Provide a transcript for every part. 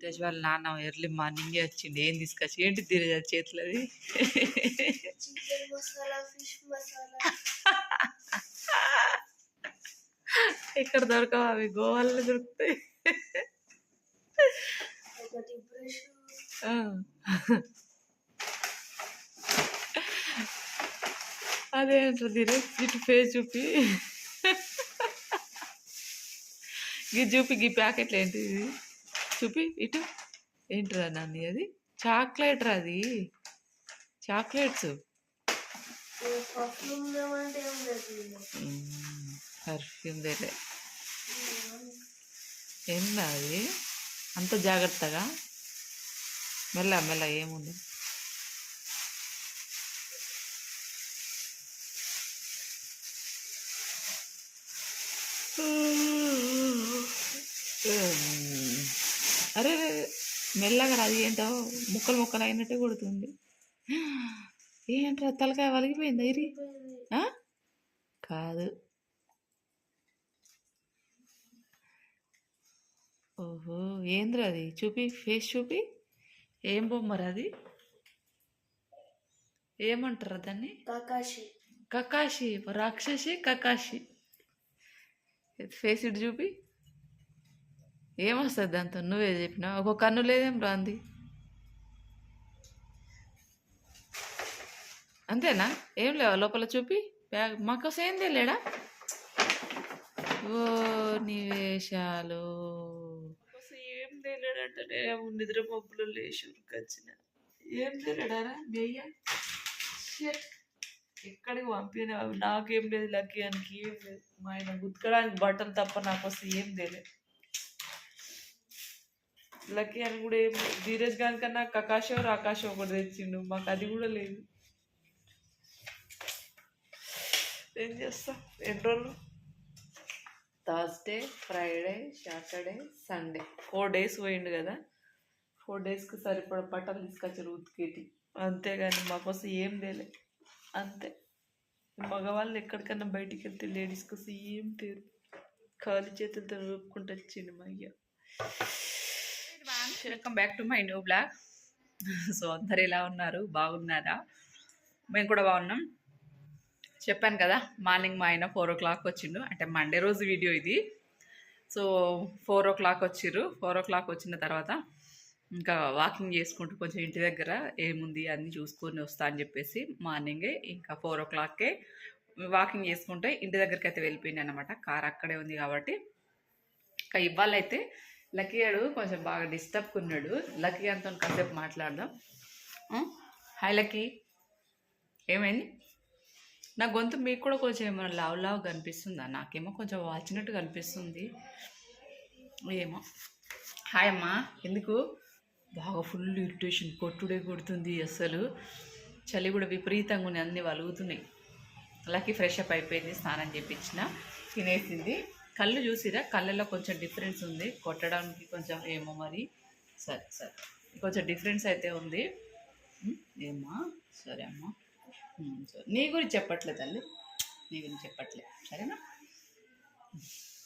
ధీరజ్ వాళ్ళ నాన్న ఎర్లీ మార్నింగే వచ్చిండు. ఏం తీసుకొచ్చి ఏంటి ధీరజ్ చేతులు అది చికెన్ మసాలా ఫిష్ మసాలా. ఎక్కడ దొరకవు అవి? గోవాల్లో దొరుకుతాయి. అదే అంటారు ధీరజ్ ఇటు ఫేస్ చూపి. గీ చూపి గీ ప్యాకెట్లు ఏంటి ఇది? చూపి ఇటు. ఏంటిరా నాని అది? చాక్లెట్ రా అది. చాక్లెట్స్. పర్ఫ్యూమ్ దేలే ఏందా అది? అంత జాగ్రత్తగా? మెల్ల మెల్ల ఏముంది? అరే అరే, మెల్లగా అది ఏంటో ముక్కలు ముక్కలు అయినట్టే కొడుతుంది. ఏంట్రా తలకాయ వలిగిపోయిందా ఇరి? ఆ? కాదు. ఓహో ఏంద్రా అది? చూపి ఫేస్ చూపి. ఏం బొమ్మరా అది? ఏమంటారు దాన్ని? కాకాషి కకాషి రాక్షసి కకాషి ఫేస్ ఇటు చూపి. ఏమొస్తుంది దాంతో? నువ్వే చెప్పినా ఒక కన్ను లేదేం రాంది అంతేనా? ఏం లేవా? లోపల చూపి? బ్యాగ్ మాకోసం ఏం తెలియడా? ఓ నివేశాలు ఏం తెలియడంటే నేను నిద్ర పప్పులో లేచి ఉరికొచ్చిన. ఏం తెలియడారా మీ ఎక్కడికి పంపిన నాకేం లేదు లక్కీ అని ఏం లేదు. మా ఆయన గుతకడానికి బట్టలు తప్ప నాకు వస్తే ఏం తెలియదు. లక్కీ అని కూడా ఏం ధీరజ్ గారి కన్నా కకాశో రాకాశో ఒకటి తెచ్చిండు. మాకు అది కూడా లేదు. ఏం చేస్తా? ఎన్ని రోజులు? Thursday Friday Saturday Sunday four days పోయిండు కదా? ఫోర్ డేస్కి సరిపడ బట్టలు తీసుకొచ్చారు ఉతికేటి. అంతేగాని మాకోసం ఏం తేలే అంతే. మగవాళ్ళు ఎక్కడికన్నా బయటికి వెళ్తే లేడీస్ కోసం ఏం తేరు ఖాళీ చేతులతో రూపుకుంటూ వచ్చిండు మా అయ్య. Welcome back to my new blog so అందరు ఎలా ఉన్నారు? బాగున్నారా? మేము కూడా బాగున్నాం. చెప్పాను కదా మార్నింగ్ మా ఆయన ఫోర్ ఓ క్లాక్ వచ్చిండు. అంటే మండే రోజు వీడియో ఇది. సో ఫోర్ ఓ క్లాక్ వచ్చిర్రు. ఫోర్ ఓ క్లాక్ వచ్చిన తర్వాత ఇంకా వాకింగ్ చేసుకుంటూ కొంచెం ఇంటి దగ్గర ఏముంది అన్నీ చూసుకొని వస్తా అని చెప్పేసి మార్నింగే ఇంకా ఫోర్ ఓ క్లాక్కే వాకింగ్ చేసుకుంటే ఇంటి దగ్గరికి అయితే వెళ్ళిపోయింది అనమాట కార్ అక్కడే ఉంది కాబట్టి. ఇంకా ఇవాళ అయితే గాడు కొంచెం బాగా డిస్టర్బ్ ఉన్నాడు లక్కీ గారితో కాసేపు మాట్లాడదాం. Hi Lucky. ఏమైంది? నా గొంతు మీకు కూడా కొంచెం ఏమైనా లావు లావు కనిపిస్తుందా? నాకేమో కొంచెం వాచినట్టు కనిపిస్తుంది. ఏమో. హాయ్ అమ్మా. ఎందుకు? బాగా ఫుల్ ఇరిటేషన్ కొట్టుడే కొడుతుంది అసలు. చలి కూడా విపరీతంగా ఉన్నాయి అన్నీ వలుగుతున్నాయి. లక్కీ ఫ్రెష్ అప్ అయిపోయింది స్నానం చేపించిన. తినేసింది. కళ్ళు చూసిరా? కళ్ళల్లో కొంచెం డిఫరెన్స్ ఉంది. కొట్టడానికి కొంచెం ఏమో మరి. సరే సరే. కొంచెం డిఫరెన్స్ అయితే ఉంది. ఏమ్మా? సరే అమ్మా. సరే. నీ గురించి చెప్పట్లే తల్లి. నీ గురించి చెప్పట్లే. సరేనా?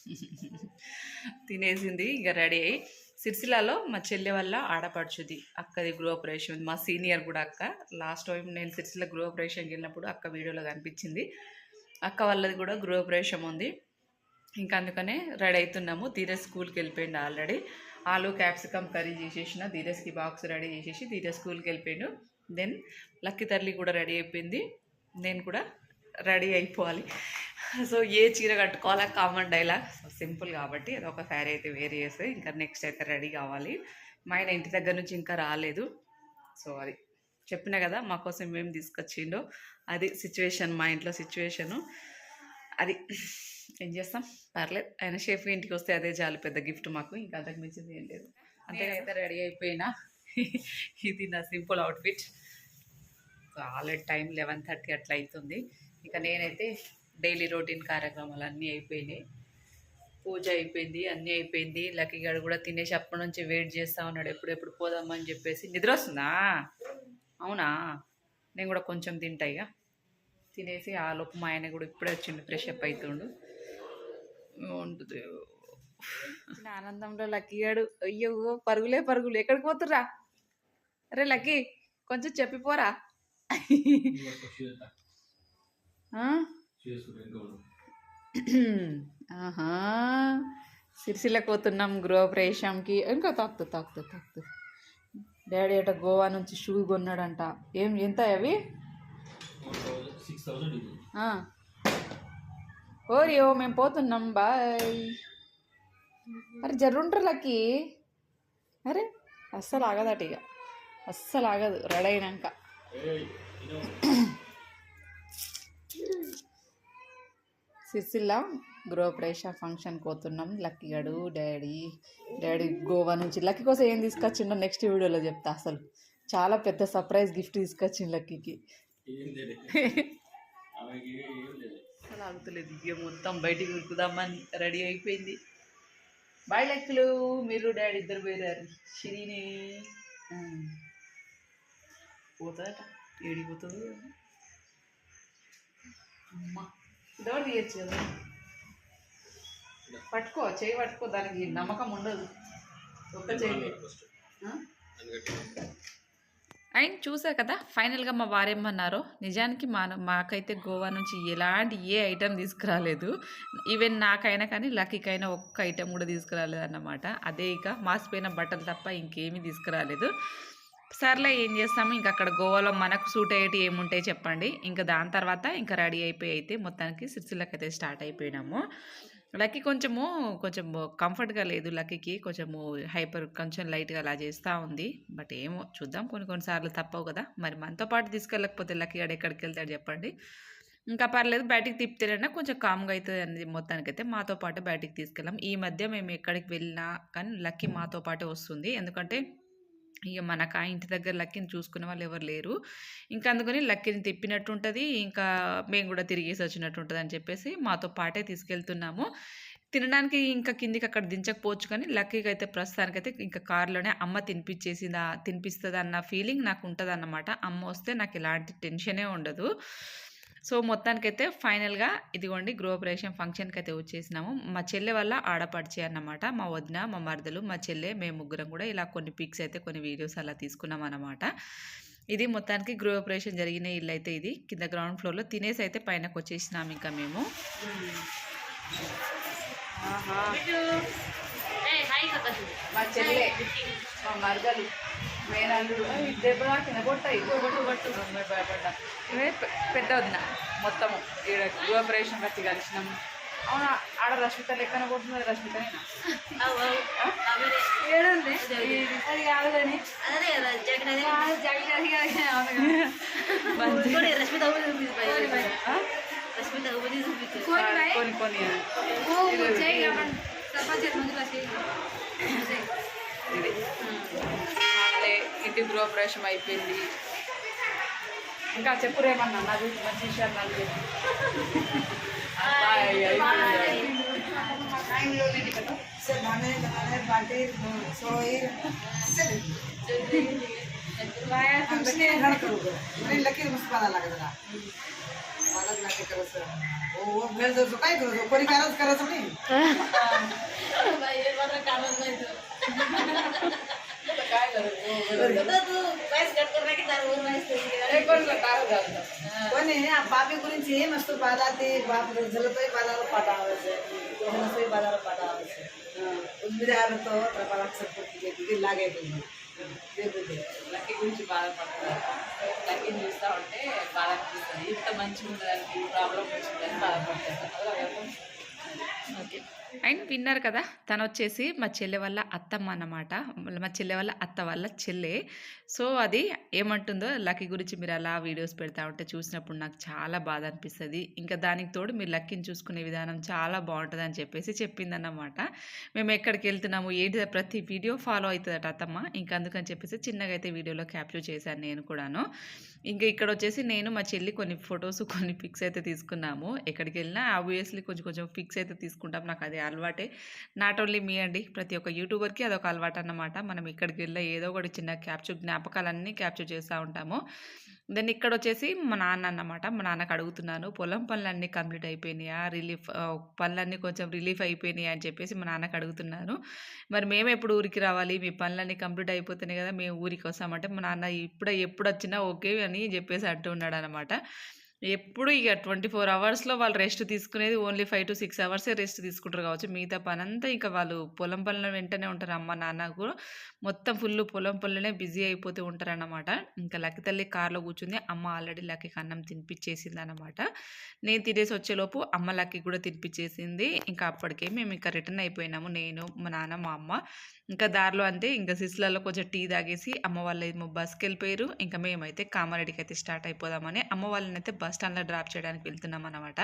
తినేసింది ఇక రెడీ అయ్యి. సిరిసిల్లాలో మా చెల్లె వల్ల ఆడపడుచుది. అక్కది గృహప్రవేశం ఉంది. మా సీనియర్ కూడా అక్క. లాస్ట్ టైం నేను సిరిసిల్ల గృహప్రవేశంకి వెళ్ళినప్పుడు అక్క వీడియోలో కనిపించింది. అక్క వాళ్ళది కూడా గృహప్రవేశం ఉంది. ఇంకా అందుకనే రెడీ అవుతున్నాము. ధీరజ్ స్కూల్కి వెళ్ళిపోయిండు ఆల్రెడీ ఆలు క్యాప్సికమ్ కర్రీ చేసేసిన ధీరజ్కి బాక్స్ రెడీ చేసేసి ధీరజ్ స్కూల్కి వెళ్ళిపోయాడు. దెన్ లక్కీ తల్లి కూడా రెడీ అయిపోయింది. నేను కూడా రెడీ అయిపోవాలి. సో ఏ చీర కట్టుకోవాలా కామన్ డైలాగ్ సింపుల్ కాబట్టి అది ఒక శారీ అయితే వేరే చేస్తే ఇంకా నెక్స్ట్ అయితే రెడీ కావాలి. మా ఆయన ఇంటి దగ్గర నుంచి ఇంకా రాలేదు. సో అది చెప్పిన కదా మా కోసం ఏం తీసుకొచ్చిండో. అది సిచ్యువేషన్ మా ఇంట్లో సిచ్యువేషను అది ఏం చేస్తాం? పర్లేదు. ఆయన షేఫ్ ఇంటికి వస్తే అదే చాలు పెద్ద గిఫ్ట్ మాకు. ఇంకా అంతకు మించింది ఏం లేదు. అంతేనైతే రెడీ అయిపోయినా. ఇది నా simple outfit. Already time eleven thirty అట్లా అవుతుంది. ఇక నేనైతే డైలీ రొటీన్ కార్యక్రమాలు అన్నీ అయిపోయినాయి. పూజ అయిపోయింది అన్నీ అయిపోయింది. లక్కీ గారు కూడా తినేసి అప్పటి నుంచి వెయిట్ చేస్తా ఉన్నాడు. ఎప్పుడెప్పుడు పోదామని చెప్పేసి. నిద్ర వస్తుందా? అవునా? నేను కూడా కొంచెం తింటా ఇక. తినేసి ఆ లోపు మా ఆయన కూడా ఇప్పుడే వచ్చిండు ఫ్రెష్ అప్ అవుతుండు ఉంటుంది ఆనందంలో లక్కీ గాడు అయ్యో పరుగులే పరుగులు. ఎక్కడికి పోతుర్రా? అరే లక్కీ కొంచెం చెప్పిపోరా ఆహా. సిరిసిల్లకి పోతున్నాం గృహప్రవేశంకి ఇంకా తాకుతూ తాకుతూ తాకుతూ. డాడీ అట గోవా నుంచి షూ కొన్నాడంట. ఏం ఎంత అవి సిక్స్ థౌసండ్ ఇది ఆ. ఓరియో మేము పోతున్నాం బాయ్. అరే జర్రుంటారు లక్కి అరే అస్సలు ఆగదట ఇక అస్సలు ఆగదు రెడీ అయినాక. ఏయ్, గృహ సిరిసిల్ల గృహప్రవేశ ఫంక్షన్కి పోతున్నాం లక్కీ గడు డాడీ. డాడీ గోవా నుంచి. లక్కీ కోసం ఏం తీసుకొచ్చిండో నెక్స్ట్ వీడియోలో చెప్తా అసలు. చాలా పెద్ద సర్ప్రైజ్ గిఫ్ట్ తీసుకొచ్చింది లక్కీకి. అసలు ఆగుతలేదు. ఇక మొత్తం బయటికి ఉరుకుదామని రెడీ అయిపోయింది. బాయ్ లెక్కలు. మీరు డాడీ ఇద్దరు పోయారు షిరిని. ఆ. పోతుందట. ఏడిపోతుంది అమ్మా. ఇదొకటి తీయచ్చు కదా. పట్టుకో. చేయి పట్టుకో. దానికి నమ్మకం ఉండదు. ఒక్క చేయి. అండ్ చూసారు కదా ఫైనల్గా మా వారేమన్నారో నిజానికి మా మాకైతే గోవా నుంచి ఎలాంటి ఏ ఐటెం తీసుకురాలేదు. ఈవెన్ నాకైనా కానీ లక్కీకైనా ఒక్క ఐటెం కూడా తీసుకురాలేదు అన్నమాట అదే ఇక మాసిపోయిన బట్టలు తప్ప ఇంకేమీ తీసుకురాలేదు. సర్లే ఏం చేస్తాము? ఇంకా అక్కడ గోవాలో మనకు సూట్ అయ్యేటి ఏముంటాయి చెప్పండి. ఇంకా దాని తర్వాత ఇంకా రెడీ అయిపోయి అయితే మొత్తానికి సిరిసిల్లకి అయితే స్టార్ట్ అయిపోయినాము. లక్కీ కొంచెము కొంచెం కంఫర్ట్గా లేదు లక్కీకి. కొంచెము హైపర్ కొంచెం లైట్గా అలా చేస్తూ ఉంది. బట్ ఏమో చూద్దాం. కొన్ని కొన్నిసార్లు తప్పవు కదా. మరి మనతో పాటు తీసుకెళ్ళకపోతే లక్కీ గాడు ఎక్కడికి వెళ్తాడు చెప్పండి. ఇంకా పర్లేదు బయటికి తిప్పితేనైనా కొంచెం కామ్గా అవుతుంది అనేది మొత్తానికైతే మాతో పాటు బయటికి తీసుకెళ్ళాం ఈ మధ్య మేము ఎక్కడికి వెళ్ళినా కానీ లక్కీ మాతో పాటే వస్తుంది. ఎందుకంటే ఇక మనకు ఆ ఇంటి దగ్గర లక్కీని చూసుకునే వాళ్ళు ఎవరు లేరు. ఇంకా అందుకని లక్కీని తిప్పినట్టు ఉంటుంది ఇంకా మేము కూడా తిరిగేసి వచ్చినట్టు ఉంటుంది అని చెప్పేసి మాతో పాటే తీసుకెళ్తున్నాము. తినడానికి ఇంకా కిందికి అక్కడ దించకపోవచ్చు కానీ లక్కీకి అయితే ప్రస్తుతానికైతే ఇంకా కారులోనే అమ్మ తినిపించేసిందా తినిపిస్తుంది అన్న ఫీలింగ్ నాకు ఉంటుంది అన్నమాట అమ్మ వస్తే నాకు ఎలాంటి టెన్షనే ఉండదు. సో మొత్తానికైతే ఫైనల్గా ఇదిగోండి గృహప్రవేశం ఫంక్షన్కి అయితే వచ్చేసినాము. మా చెల్లె వల్ల ఆడపడిచే అన్నమాట. మా వదిన మా మరదలు మా చెల్లె మేము ముగ్గురం కూడా ఇలా కొన్ని పిక్స్ అయితే కొన్ని వీడియోస్ అలా తీసుకున్నాం అన్నమాట. ఇది మొత్తానికి గృహప్రవేశం జరిగిన ఇల్లు అయితే ఇది. కింద గ్రౌండ్ ఫ్లోర్లో తినేసి అయితే పైనకి వచ్చేసినాం ఇంకా మేము. మా చెల్లె మా మరదలు. మేనల్లుడు. దెబ్బ కింద కొట్టాయి కొట్టు కొట్టు భయపడ్డా. ఇవే పెద్ద వదిన మొత్తము. ఈడ గృహప్రవేశం వచ్చి కలిసినాం అవునా ఆడ రష్మిత లెక్కన కొడుతున్నది రష్మితనేనా? ఏడుంది? అది కాదు కానీ? కొన్ని కొన్ని ఇది ఆమె ఇంటి గృహప్రవేశం అయిపోయింది ఇంకా చెప్పు రేమన్నా నాకు మంచి విషయాలు నాకు చెప్పు అబ్బాయి, అయిపోయింది. लकीर मुस्काला लागला मला नाही करायचं ओ भेळ जर काय करायचं कोणी कायच करायचं नाही काय కానీ ఆ పాపి గురించి ఏమస్తు బాధాతి బాపు ప్రజలపై బాధాలు పడావచ్చు జనపై బాధాలు పడావచ్చు ఉద్మిరాలతో ప్రపలక్ష పూర్తి చేసింది ఇలాగైపోయింది లక్కీ గురించి బాధపడతారు లక్కీని చూస్తూ ఉంటే బాధ అనిపిస్తుంది ఇంత మంచిగా ఉండడానికి ప్రాబ్లం వచ్చిందని బాధపడతారు ఓకే అండ్ విన్నారు కదా తను వచ్చేసి మా చెల్లె వాళ్ళ అత్తమ్మ అన్నమాట. మా చెల్లె వాళ్ళ అత్త వాళ్ళ చెల్లె. సో అది ఏమంటుందో లక్కీ గురించి మీరు అలా వీడియోస్ పెడతా ఉంటే చూసినప్పుడు నాకు చాలా బాధ అనిపిస్తుంది. ఇంకా దానికి తోడు మీరు లక్కీని చూసుకునే విధానం చాలా బాగుంటుంది అని చెప్పేసి చెప్పిందన్నమాట. మేము ఎక్కడికి వెళ్తున్నాము ఏంటి ప్రతి వీడియో ఫాలో అవుతుందట అత్తమ్మ. ఇంకా అందుకని చెప్పేసి చిన్నగా అయితే వీడియోలో క్యాప్చర్ చేశాను నేను కూడాను. ఇంకా ఇక్కడ వచ్చేసి నేను మా చెల్లి కొన్ని ఫొటోస్ కొన్ని పిక్స్ అయితే తీసుకున్నాము. ఎక్కడికి వెళ్ళినా ఆబ్వియస్లీ కొంచెం కొంచెం పిక్స్ అయితే తీసుకుంటాం. నాకు అది అలవాటే. నాట్ ఓన్లీ మీ అండి ప్రతి ఒక్క యూట్యూబర్కి అదొక అలవాటు అన్నమాట మనం ఇక్కడికి వెళ్ళినా ఏదో ఒకటి చిన్న క్యాప్చర్ జ్ఞాపకాలన్నీ క్యాప్చర్ చేస్తూ ఉంటాము. దెన్ ఇక్కడ వచ్చేసి మా నాన్న అన్నమాట మా నాన్నకు అడుగుతున్నాను పొలం పనులన్నీ కంప్లీట్ అయిపోయినాయా? రిలీఫ్ పనులన్నీ కొంచెం రిలీఫ్ అయిపోయినాయి అని చెప్పేసి మా నాన్నకు అడుగుతున్నాను మరి మేము ఎప్పుడు ఊరికి రావాలి? మీ పనులన్నీ కంప్లీట్ అయిపోతున్నాయి కదా మేము ఊరికి వస్తామంటే మా నాన్న ఇప్పుడే ఎప్పుడు వచ్చినా ఓకే అని చెప్పేసి అంటూ ఉన్నాడు అనమాట ఎప్పుడు ఇక ట్వంటీ ఫోర్ అవర్స్లో వాళ్ళు రెస్ట్ తీసుకునేది ఓన్లీ ఫైవ్ టు సిక్స్ అవర్సే రెస్ట్ తీసుకుంటారు కావచ్చు. మిగతా పని అంతా ఇంకా వాళ్ళు పొలం పనుల వెంటనే ఉంటారు. అమ్మ నాన్న కూడా మొత్తం ఫుల్ పొలం పనులనే బిజీ అయిపోతూ ఉంటారన్నమాట. ఇంకా లక్కి తల్లి కార్లో కూర్చుంది. అమ్మ ఆల్రెడీ లక్కీకి అన్నం తినిపించేసింది అనమాట నేను తినేసి వచ్చేలోపు అమ్మ లక్కి కూడా తినిపించేసింది ఇంకా అప్పటికే మేము ఇంకా రిటర్న్ అయిపోయినాము. నేను మా నాన్న మా అమ్మ. ఇంకా దారిలో అంతే ఇంకా సిస్లలో కొంచెం టీ తాగేసి అమ్మ వాళ్ళు బస్కి వెళ్ళిపోయారు ఇంకా మేమైతే కామారెడ్డికి అయితే స్టార్ట్ అయిపోదామని అమ్మ వాళ్ళని అయితే బస్ స్టాండ్లో డ్రాప్ చేయడానికి వెళ్తున్నాం అనమాట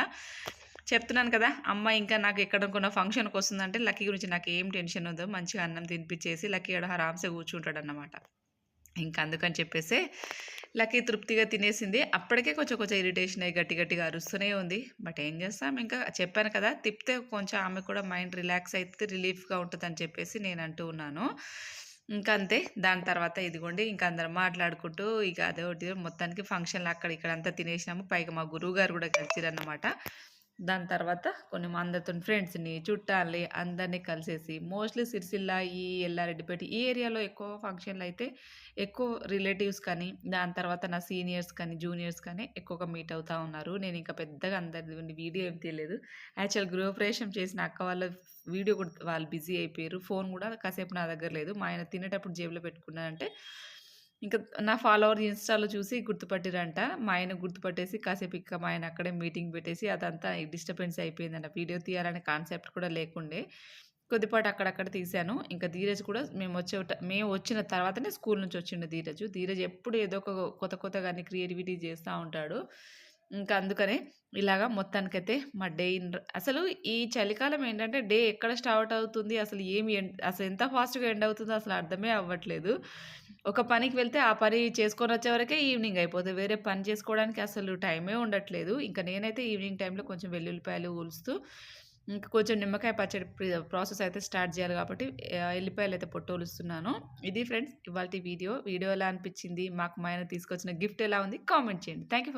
చెప్తున్నాను కదా అమ్మ ఇంకా నాకు ఎక్కడ ఫంక్షన్కి వస్తుందంటే లక్కీ గురించి నాకు ఏం టెన్షన్ ఉందో మంచిగా అన్నం తినిపించేసి లక్కీ ఇక్కడ ఆరామ్సే కూర్చుంటాడు అన్నమాట. ఇంకా అందుకని చెప్పేసి లక్కీ తృప్తిగా తినేసింది. అప్పటికే కొంచెం కొంచెం ఇరిటేషన్ అయ్యి గట్టి గట్టిగా అరుస్తూనే ఉంది. బట్ ఏం చేస్తాం ఇంకా చెప్పాను కదా తిప్పితే కొంచెం ఆమె కూడా మైండ్ రిలాక్స్ అయితే రిలీఫ్గా ఉంటుందని చెప్పేసి నేను అంటూ ఉన్నాను. ఇంకా అంతే. దాని తర్వాత ఇదిగోండి ఇంకా అందరం మాట్లాడుకుంటూ ఇక అదే ఒకటి మొత్తానికి ఫంక్షన్లు అక్కడ ఇక్కడ అంతా తినేసినాము. పైగా మా గురువు గారు కూడా కలిసిరన్నమాట. దాని తర్వాత కొన్ని మందతో ఫ్రెండ్స్ని చుట్టాలని అందరినీ కలిసేసి మోస్ట్లీ సిరిసిల్ల ఈ ఎల్లారెడ్డిపేట ఈ ఏరియాలో ఎక్కువ ఫంక్షన్లు అయితే ఎక్కువ రిలేటివ్స్ కానీ దాని తర్వాత నా సీనియర్స్ కానీ జూనియర్స్ కానీ ఎక్కువగా మీట్ అవుతూ ఉన్నారు. నేను ఇంకా పెద్దగా అందరి వీడియో ఏం తెలియదు యాక్చువల్ గృహప్రవేశం చేసిన అక్క వాళ్ళ వీడియో కూడా వాళ్ళు బిజీ అయిపోయారు. ఫోన్ కూడా కాసేపు నా దగ్గర లేదు. మా ఆయన తినేటప్పుడు జేబులో పెట్టుకున్నానంటే ఇంకా నా ఫాలోవర్ ఇన్స్టాలో చూసి గుర్తుపట్టిరంట. మా ఆయన గుర్తుపట్టేసి కాసేపు ఇంకా మా ఆయన అక్కడే మీటింగ్ పెట్టేసి అదంతా డిస్టర్బెన్స్ అయిపోయిందంట వీడియో తీయాలనే కాన్సెప్ట్ కూడా లేకుండే కొద్దిపాటు అక్కడక్కడ తీశాను. ఇంకా ధీరజ్ కూడా మేము వచ్చే మేము వచ్చిన తర్వాతనే స్కూల్ నుంచి వచ్చిండు ధీరజ్. ధీరజ్ ఎప్పుడు ఏదో ఒక కొత్త కొత్తగా అన్ని క్రియేటివిటీ చేస్తూ ఉంటాడు. ఇంకా అందుకనే ఇలాగా మొత్తానికైతే మా డే ఇన్ అసలు ఈ చలికాలం ఏంటంటే డే ఎక్కడ స్టార్ట్ అవుతుంది అసలు ఏమి ఎండ్ అసలు ఎంత ఫాస్ట్గా ఎండ్ అవుతుందో అసలు అర్థమే అవ్వట్లేదు. ఒక పనికి వెళ్తే ఆ పని చేసుకొని వచ్చే వరకే ఈవినింగ్ అయిపోతుంది వేరే పని చేసుకోవడానికి అసలు టైమే ఉండట్లేదు. ఇంకా నేనైతే ఈవినింగ్ టైంలో కొంచెం వెల్లుల్లిపాయలు ఊలుస్తూ ఇంకా కొంచెం నిమ్మకాయ పచ్చడి ప్రాసెస్ అయితే స్టార్ట్ చేయాలి కాబట్టి ఎల్లిపాయలు అయితే పొట్టోలుస్తున్నాను ఇది ఫ్రెండ్స్ ఇవాళ వీడియో. వీడియో ఎలా అనిపించింది? మాకు మా ఆయన తీసుకొచ్చిన గిఫ్ట్ ఎలా ఉంది? కామెంట్ చేయండి. Thank you